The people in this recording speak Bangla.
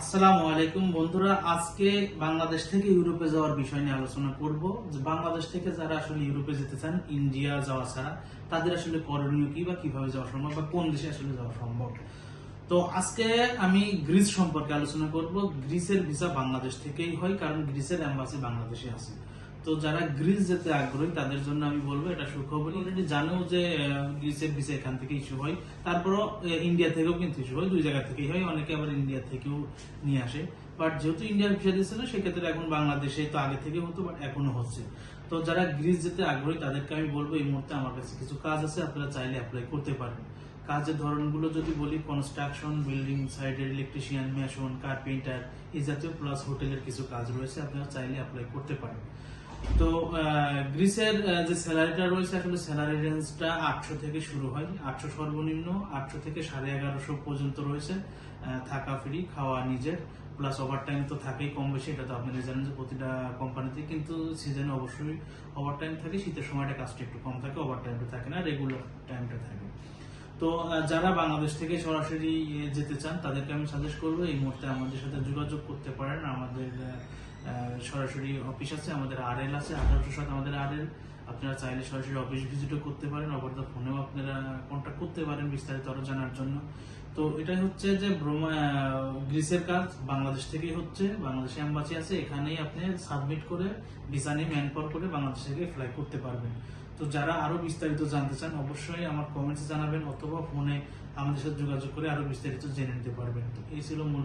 আসসালামু আলাইকুম বন্ধুরা, আজকে বাংলাদেশ থেকে ইউরোপে যাওয়ার বিষয় নিয়ে আলোচনা করব। যে বাংলাদেশ থেকে যারা আসলে ইউরোপে যেতে চান, ইন্ডিয়া যাওয়া ছাড়া, তাদের আসলে করণীয় কি বা কীভাবে যাওয়া সম্ভব বা কোন দেশে আসলে যাওয়া সম্ভব? তো আজকে আমি গ্রিস সম্পর্কে আলোচনা করব। গ্রিসের ভিসা বাংলাদেশ থেকেই হয়, কারণ গ্রিসের অ্যাম্বাসি বাংলাদেশে আছে। তো যারা গ্রিস যেতে আগ্রহী, তাদের জন্য আমি বলব এটা সুখবর। অলরেডি জানেও যে গ্রিসের ভিসা এখান থেকে ইস্যু হয়। তারপরও ইন্ডিয়া থেকেও কিন্তু ইস্যু হয়। দুই জায়গা থেকেই হয়। অনেকে আবার ইন্ডিয়া থেকেও নিয়ে আসে। বাট যেহেতু ইন্ডিয়ার ভিসা দিচ্ছে না সেক্ষেত্রে এখন বাংলাদেশে তো আগে থেকে হতো বাট এখনও হচ্ছে। তো যারা গ্রিস যেতে আগ্রহী, তাদেরকে আমি বলব, এই মুহূর্তে আমার কাছে কিছু কাজ আছে, আপনারা চাইলে অ্যাপ্লাই করতে পারেন। কাজের ধরনগুলো যদি বলি কনস্ট্রাকশন বিল্ডিং সাইডের ইলেকট্রিশিয়ান মেশন কার্পেন্টার এই জাতীয় প্লাস হোটেলের কিছু কাজ রয়েছে, আপনারা চাইলে অ্যাপ্লাই করতে পারেন। তো গ্রিসের যে স্যালারিটা রয়েছে, আসলে স্যালারি রেঞ্জটা আটশো থেকে শুরু হয়। আটশো সর্বনিম্ন, আটশো থেকে সাড়ে এগারোশো পর্যন্ত রয়েছে থাকা ফ্রি খাওয়া নিজের প্লাস ওভার টাইম তো থাকেই কম বেশি, এটা তো আপনারা জানেন যে প্রতিটা কোম্পানিতে কিন্তু সিজনে অবশ্যই ওভার টাইম থাকে, শীতের সময়টা কাজটা একটু কম থাকে ওভার টাইমটা থাকে না রেগুলার টাইমটা থাকে। তো যারা বাংলাদেশ থেকে সরাসরি যেতে চান, তাদেরকে আমি সাজেস্ট করব, এই মুহূর্তে আমাদের সাথে যোগাযোগ করতে পারেন, আমাদের সরাসরি অফিস আছে, আমাদের আর এল আছে আঠারোশোর সাথে আমাদের আর এল আপনারা চাইলে সরাসরি অফিস ভিজিটও করতে পারেন অপর ফোনেও আপনারা কন্ট্যাক্ট করতে পারেন বিস্তারিত আরও জানার জন্য। তো এটাই হচ্ছে যে গ্রিসের কাজ, বাংলাদেশ থেকেই হচ্ছে, বাংলাদেশে এম্বাসি আছে, এখানেই আপনি সাবমিট করে ভিসা নিয়ে ম্যান করে বাংলাদেশ থেকে ফ্লাই করতে পারবেন। তো যারা আরও বিস্তারিত জানতে চান, অবশ্যই আমার কমেন্টস জানাবেন, অথবা ফোনে আমাদের সাথে যোগাযোগ করে আরও বিস্তারিত জেনে নিতে পারবেন। তো এই ছিল মূল